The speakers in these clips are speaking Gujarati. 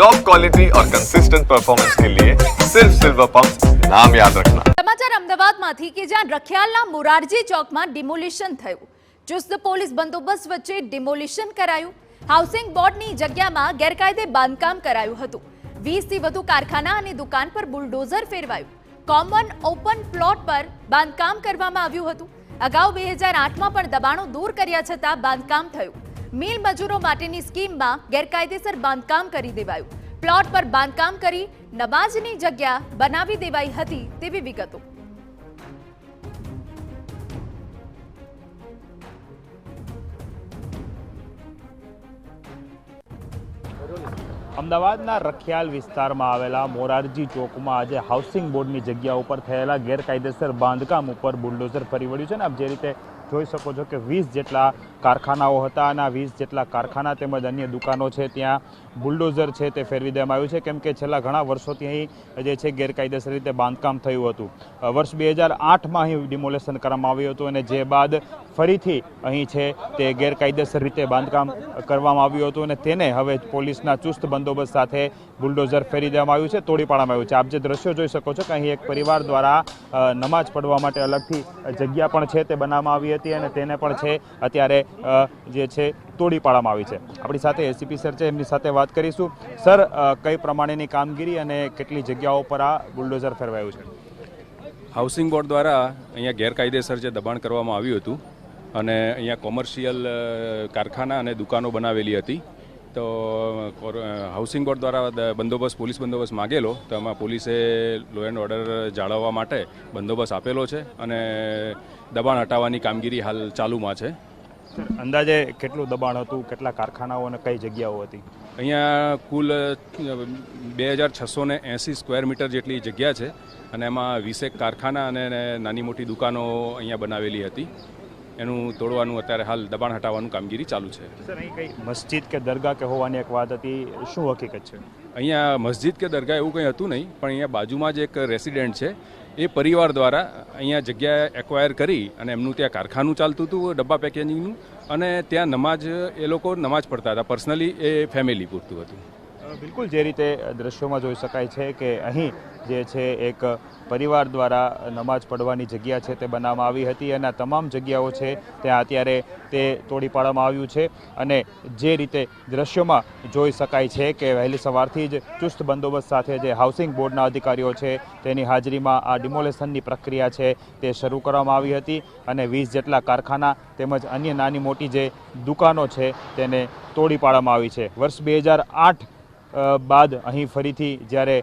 टॉप क्वालिटी और कंसिस्टेंट परफॉर्मेंस के लिए सिर्फ सिल्वर पंप नाम याद रखना સમાચાર અમદાવાદમાંથી કે જ્યાં રખિયાલના મોરારજી ચોકમાં ડિમોલિશન થયું ચુસ્ત પોલીસ બંદોબસ્ત વચ્ચે ડિમોલિશન કરાયું હાઉસિંગ બોર્ડની જગ્યામાં ગેરકાયદે બાંધકામ કરાયું હતું વીસથી વધુ કારખાના અને દુકાન પર બુલડોઝર ફેરવાયું કોમન ઓપન પ્લોટ પર બાંધકામ કરવામાં આવ્યું હતું અગાઉ બે હજાર આઠમાં પણ દબાણો દૂર કર્યા છતાં બાંધકામ થયું મિલ મજૂરો માટેની સ્કીમમાં ગેરકાયદેસર બાંધકામ કરી દેવાયું. પ્લોટ પર બાંધકામ કરી નમાજની જગ્યા બનાવી દેવાઈ હતી તેવી વિગતો. અમદાવાદના રખિયાલ વિસ્તારમાં આવેલા મોરારજી ચોકમાં આજે હાઉસિંગ બોર્ડની જગ્યા ઉપર થયેલા ગેરકાયદેસર બાંધકામ ઉપર બુલડોઝર ફરી વળ્યું છે ને આપ જે રીતે જોઈ શકો છો કે વીસ જેટલા કારખાનાઓ હતા અને આ વીસ જેટલા કારખાના તેમજ અન્ય દુકાનો છે ત્યાં બુલડોઝર છે તે ફેરવી દેવામાં આવ્યું છે. કેમ કે છેલ્લા ઘણા વર્ષોથી અહીં જે છે ગેરકાયદેસર રીતે બાંધકામ થયું હતું. વર્ષ બે હજાર આઠમાં અહીં ડિમોલેશન કરવામાં આવ્યું હતું અને જે બાદ ફરીથી અહીં છે તે ગેરકાયદેસર રીતે બાંધકામ કરવામાં આવ્યું હતું અને તેને હવે પોલીસના ચુસ્ત બંદોબસ્ત સાથે બુલડોઝર ફેરી દેવામાં આવ્યું છે, તોડી પાડવામાં આવ્યું છે. આપ જે દ્રશ્યો જોઈ શકો છો કે અહીં એક પરિવાર દ્વારા નમાજ પડવા માટે અલગથી જગ્યા પણ છે તે બનાવવામાં આવી હતી અને તેને પણ છે અત્યારે જે છે તોડી પાડવામાં આવી છે. આપણી સાથે એસીપી સર છે, એમની સાથે વાત કરીશું. સર કઈ પ્રમાણેની કામગીરી અને કેટલી જગ્યાઓ પર આ બુલડોઝર ફેરવાયું છે? હાઉસિંગ બોર્ડ દ્વારા અહીંયા ગેરકાયદેસર જે દબાણ કરવામાં આવ્યું હતું અને અહીંયા કોમર્શિયલ કારખાના અને દુકાનો બનાવેલી હતી, તો હાઉસિંગ બોર્ડ દ્વારા બંદોબસ્ત, પોલીસ બંદોબસ્ત માગેલો, તો એમાં પોલીસે લો એન્ડ ઓર્ડર જાળવવા માટે બંદોબસ્ત આપેલો છે અને દબાણ હટાવવાની કામગીરી હાલ ચાલુમાં છે. અંદાજે કેટલું દબાણ હતું, કેટલા કારખાનાઓ અને કઈ જગ્યાઓ હતી? અહીંયા કુલ બે હજાર છસો ને એંસી સ્ક્વેર મીટર જેટલી જગ્યા છે અને એમાં વીસેક કારખાના અને નાની મોટી દુકાનો અહીંયા બનાવેલી હતી. એનું તોડવાનું અત્યારે હાલ દબાણ હટાવવાનું કામગીરી ચાલુ છે. સર અહીં કંઈ મસ્જિદ કે દરગાહ કે હોવાની એક વાત હતી શું હકીકત છે? અહીંયા મસ્જિદ કે દરગાહ એવું કંઈ હતું નહીં પણ અહીંયા બાજુમાં જ એક રેસિડેન્ટ છે એ પરિવાર દ્વારા અહીંયા જગ્યા એક્વાયર કરી અને એમનું ત્યાં કારખાનું ચાલતું હતું ડબ્બા પેકેજિંગનું અને ત્યાં નમાજ એ લોકો નમાજ પડતા હતા. પર્સનલી એ ફેમિલી પૂરતું હતું. બિલકુલ જે રીતે દ્રશ્યોમાં જોઈ શકાય છે કે અહીં જે છે એક પરિવાર દ્વારા નમાજ પડવાની જગ્યા છે તે બનાવવામાં આવી હતી અને આ તમામ જગ્યાઓ છે ત્યાં અત્યારે તે તોડી પાડવામાં આવ્યું છે અને જે રીતે દ્રશ્યોમાં જોઈ શકાય છે કે વહેલી સવારથી જ ચુસ્ત બંદોબસ્ત સાથે જે હાઉસિંગ બોર્ડના અધિકારીઓ છે તેની હાજરીમાં આ ડિમોલેશનની પ્રક્રિયા છે તે શરૂ કરવામાં આવી હતી અને વીસ જેટલા કારખાના તેમજ અન્ય નાની મોટી જે દુકાનો છે તેને તોડી પાડવામાં આવી છે. વર્ષ બે હજાર આઠ બાદ અહીં ફરીથી જ્યારે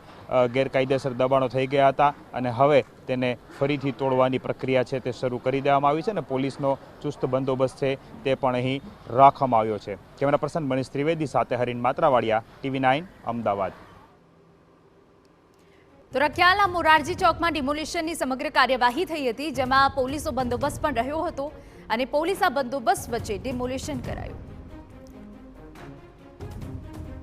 ગેરકાયદેસર દબાણો થઈ ગયા હતા અને હવે તેને ફરીથી તોડવાની પ્રક્રિયા છે તે શરૂ કરી દેવામાં આવી છે અને પોલીસનો ચુસ્ત બંદોબસ્ત છે તે પણ અહીં રાખવામાં આવ્યો છે. કેમેરા પર્સન મનીષ ત્રિવેદી સાથે હરીન માત્રાવાડિયા ટીવી નાઇન, અમદાવાદ. તો રખિયાલના મોરારજી ચોકમાં ડિમોલિશનની સમગ્ર કાર્યવાહી થઈ હતી, જેમાં પોલીસો બંદોબસ્ત પણ રહ્યો હતો અને પોલીસ આ બંદોબસ્ત વચ્ચે ડિમોલિશન કરાયું.